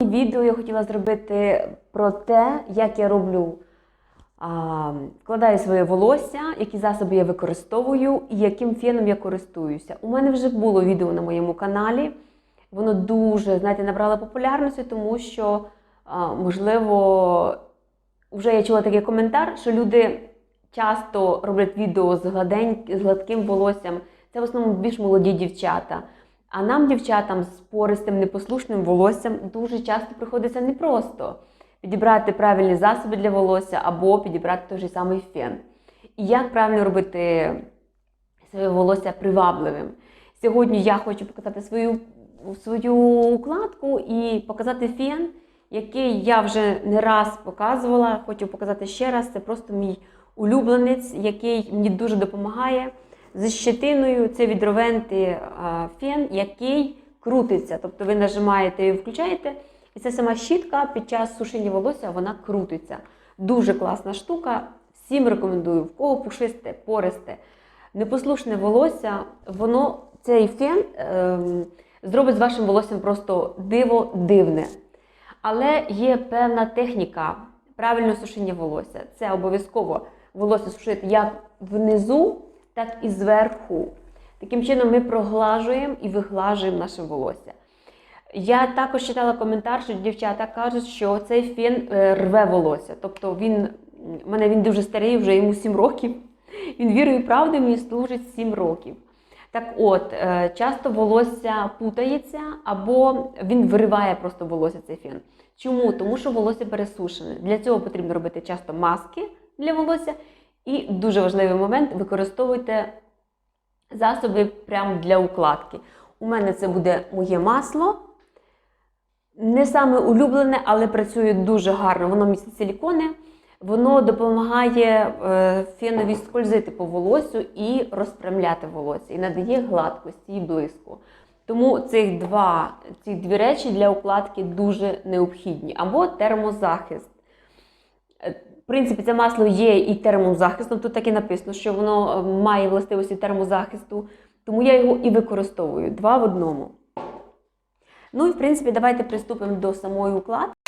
Відео я хотіла зробити про те, як я роблю, а, вкладаю своє волосся, які засоби я використовую і яким феном я користуюся. У мене вже було відео на моєму каналі. Воно дуже, знаєте, набрало популярності, тому що, а, можливо, вже я чула такий коментар, що люди часто роблять відео з, гладень, з гладким волоссям. Це в основному більш молоді дівчата. А нам, дівчатам, з пористим, непослушним волоссям дуже часто приходиться непросто підібрати правильні засоби для волосся або підібрати той же самий фен. І як правильно робити своє волосся привабливим. Сьогодні я хочу показати свою, свою укладку і показати фен, який я вже не раз показувала. Хочу показати ще раз. Це просто мій улюбленець, який мені дуже допомагає. З щетиною це від Ровенти а, фен, який крутиться. Тобто ви нажимаєте і включаєте, і ця сама щітка під час сушення волосся вона крутиться. Дуже класна штука. Всім рекомендую, в кого пушисте, пористе, непослушне волосся, воно цей фен ем, зробить з вашим волоссям просто диво дивне. Але є певна техніка правильного сушення волосся. Це обов'язково волосся сушити як внизу, так і зверху. Таким чином ми проглажуємо і виглажуємо наше волосся. Я також читала коментар, що дівчата кажуть, що цей фен е, рве волосся. Тобто він, в мене він дуже старий, вже йому 7 років. Він вірою і правдою мені служить 7 років. Так от, е, часто волосся путається або він вириває просто волосся цей фен. Чому? Тому що волосся пересушене. Для цього потрібно робити часто маски для волосся. І дуже важливий момент використовуйте засоби прямо для укладки. У мене це буде моє масло. Не саме улюблене, але працює дуже гарно. Воно містить силікони, воно допомагає е, фенові скользити по волосю і розпрямляти волосся, і надає гладкості і блиску. Тому цих два, ці дві речі для укладки дуже необхідні. Або термозахист. Принципі, це масло є і термозахистом. Тут так і написано, що воно е, має властивості термозахисту, тому я його і використовую два в одному. Ну і в принципі, давайте приступимо до самої укладки.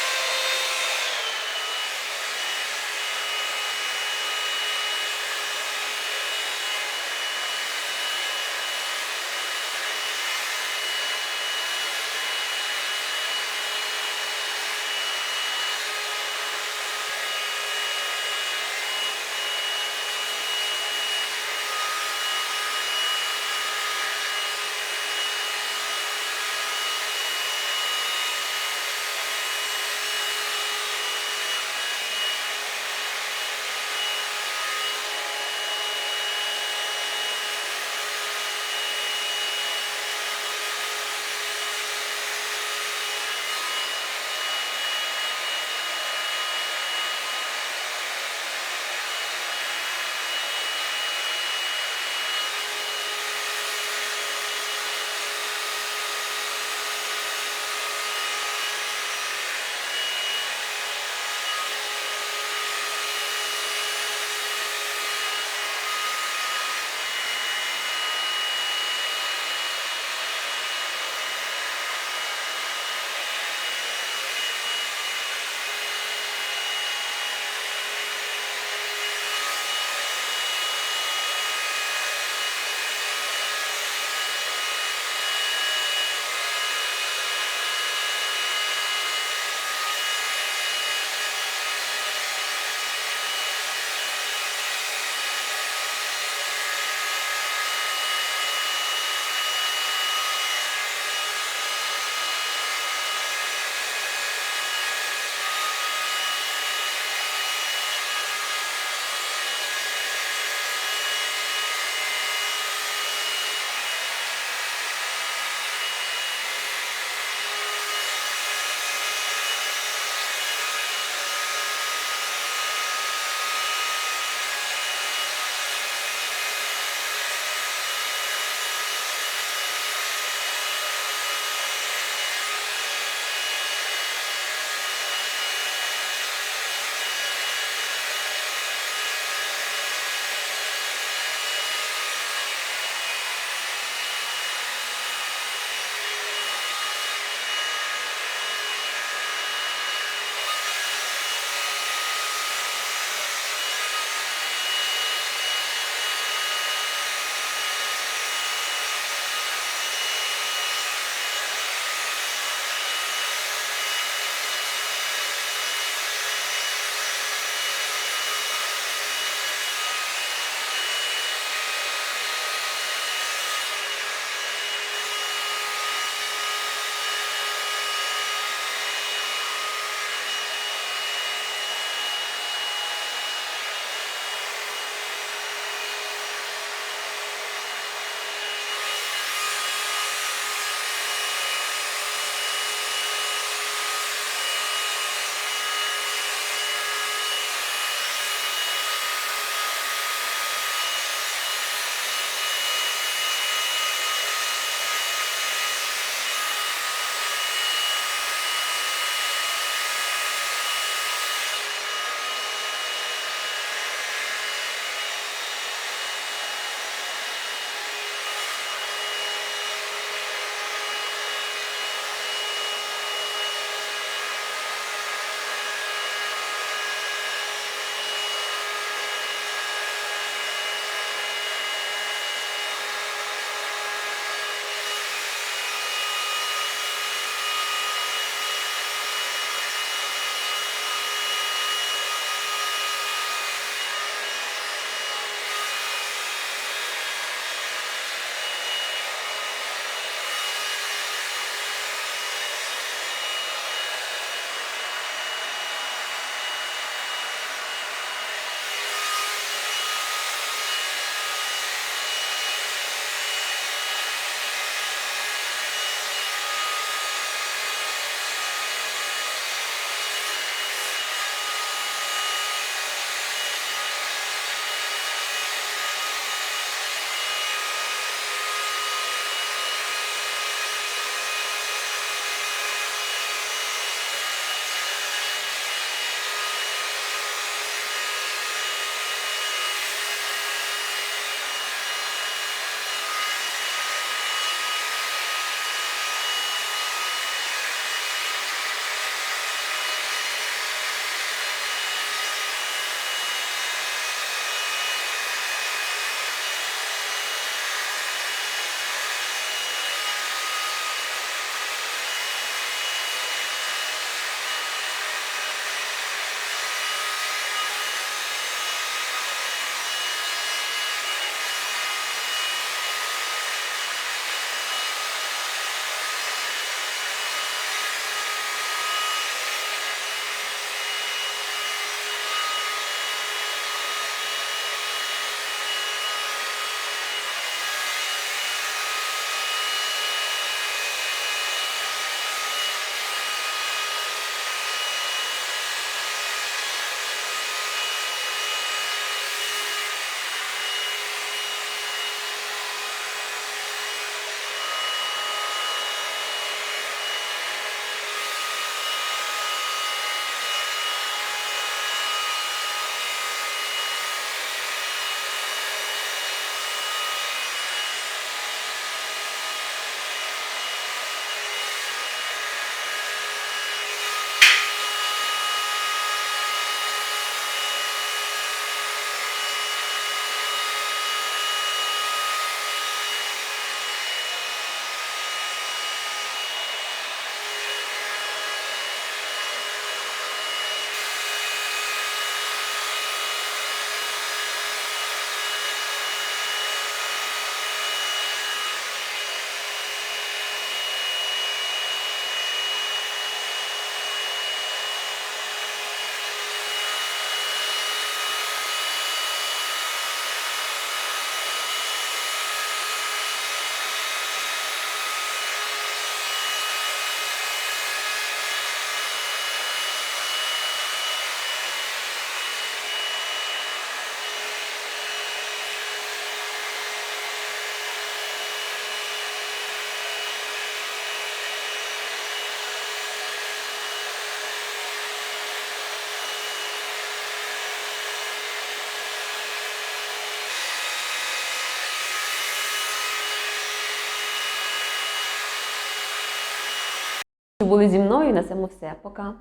Були зі мною. На цьому все. Пока.